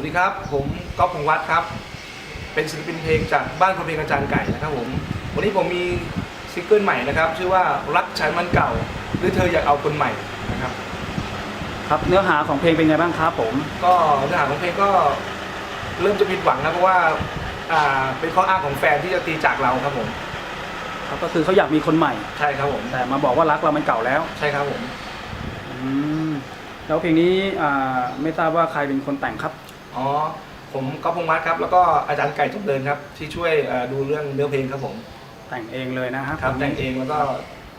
วัสดีครับ ผมก๊อฟพงษ์วัฒน์ครับ เป็นศิลปินเพลงจากบ้านคนเพลงอาจารย์ไก่นะครับผม วันนี้ผมมีซิงเกิลใหม่นะครับ ชื่อว่ารักฉันมันเก่า หรือเธออยากเอาคนใหม่นะครับ ครับเนื้อหาของเพลงเป็นไงบ้างครับผม ก็เนื้อหาของเพลงก็เริ่มจะผิดหวังนะเพราะว่าอ่าเป็นข้ออ้างของแฟนที่จะตีจากเราครับผม ครับก็คือเขาอยากมีคนใหม่ ใช่ครับผม แต่มาบอกว่ารักเรามันเก่าแล้ว ใช่ครับผม อืมแล้วเพลงนี้อ่าไม่ทราบว่าใครเป็นคนแต่งครับ อ๋อผมก๊อฟพงษ์วัฒน์ครับ แล้วก็อาจารย์ไก่จำเริญครับ ที่ช่วยเอ่อดูเรื่องเนื้อเพลงครับผมแต่งเองเลยนะฮะครับแต่งเองแล้วก็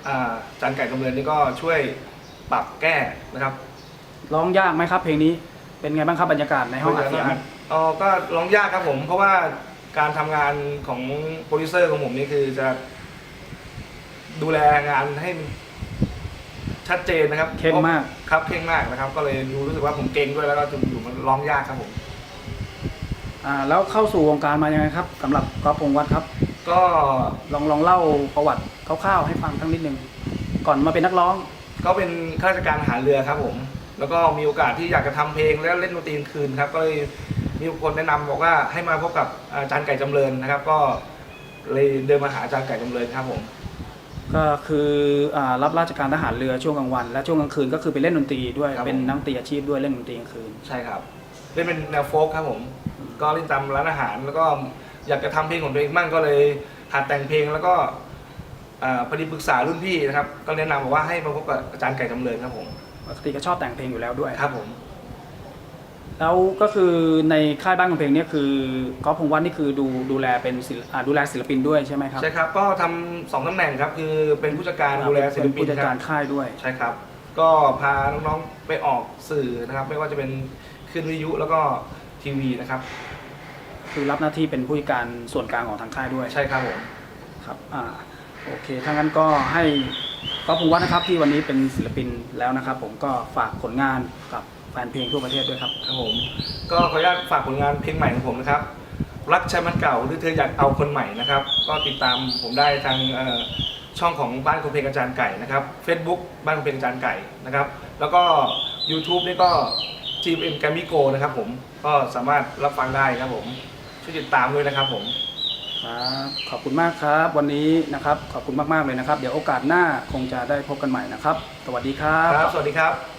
อ่าอาจารย์ไก่จำเริญนี่ก็ช่วยปรับแก้นะครับร้องยากไหมครับ เพลงนี้เป็นไงบ้างครับบรรยากาศในห้องอัดเสียงอ๋อก็ร้องยากครับผม เพราะว่าการทำงานของโปรดิวเซอร์ของผมนี่คือจะดูแลงานให้มันชัดเจนนะครับเข้มมาก ครับเข้มมากนะครับ ก็เลยดูรู้สึกว่าผมเก่งด้วยแล้วก็จะอยู่มันร้องยากครับผม อ่าแล้วเข้าสู่วงการมายังไงครับสำหรับก๊อฟพงษ์วัฒน์ครับ ก็ลองลองเล่าประวัติคร่าวๆให้ฟังทั้งนิดนึงก่อนมาเป็นนักร้อง ก็เป็นข้าราชการทหารเรือครับผม แล้วก็มีโอกาสที่อยากจะทำเพลงแล้วเล่นดนตรีกลางคืนครับ ก็เลยมีคนแนะนำบอกว่าให้มาพบกับอาจารย์ไก่จำเริญนะครับ ก็เลยเดินมาหาอาจารย์ไก่จำเริญครับผม ก็คืออ่ารับราชการทหารเรือช่วงกลางวัน และช่วงกลางคืนก็คือไปเล่นดนตรีด้วยครับเป็นผมนักดนตรีอาชีพด้วยเล่นดนตรีกลางคืน ใช่ครับเล่นเป็นแนวโฟล์คครับผม ก็เล่นตามร้านอาหาร แล้วก็อยากจะทำเพลงของตัวเองมั่งก็เลยหัดแต่งเพลงแล้วก็อ่าพอดีปรึกษารุ่นพี่นะครับ ก็แนะนำบอกว่าให้มาพบกับอาจารย์ไก่จำเริญครับผมปกติก็ชอบแต่งเพลงอยู่แล้วด้วยครับผม แล้วก็คือในค่ายบ้านของเพลงเนี่ยคือก๊อฟพงษ์วัฒน์นี่คือดูดูแลเป็นศิลป์อ่าดูแลศิลปินด้วยใช่ไหมครับใช่ครับ ก็ทำสองตำแหน่งครับ คือเป็นผู้จัดการดูแลศิลเป็นปินผู้จัดคการัรบค่ายด้วยใช่ครับ ก็พาน้องๆไปออกสื่อนะครับ ไม่ว่าจะเป็นขึ้นวิทยุแล้วก็ ทีวีนะครับคือรับหน้าที่เป็นผู้จัดการส่วนกลางของทางค่ายด้วยใช่ครับผมครับอ่าโอเคถ้างั้นก็ให้ก๊อฟพงษ์วัฒน์นะครับที่วันนี้เป็นศิลปินแล้วนะครับ ผมก็ฝากผลงานกับแฟนเพลงทั่วประเทศด้วยครับครับผม ก็ขออนุญาตฝากผลงานเพลงใหม่ของผมนะครับ รักใช่มันเก่าหรือเธออยากเอาคนใหม่นะครับ ก็ติดตามผมได้ทางเอ่อช่องของบ้านคนเพลงอาจารย์ไก่นะครับ Facebook บ้านคนเพลงอาจารย์ไก่นะครับ แล้วก็ YouTube นี่ก็ GM g a m i g o นะครับผมก็สามารถรับฟังได้ครับผมช่วยติดตามด้วยนะครับผมครับขอบคุณมากครับ วันนี้นะครับขอบคุณมากๆเลยนะครับ เดี๋ยวโอกาสหน้าคงจะได้พบกันใหม่นะครับ สวัสดีครับ ครับ สวัสดีครับ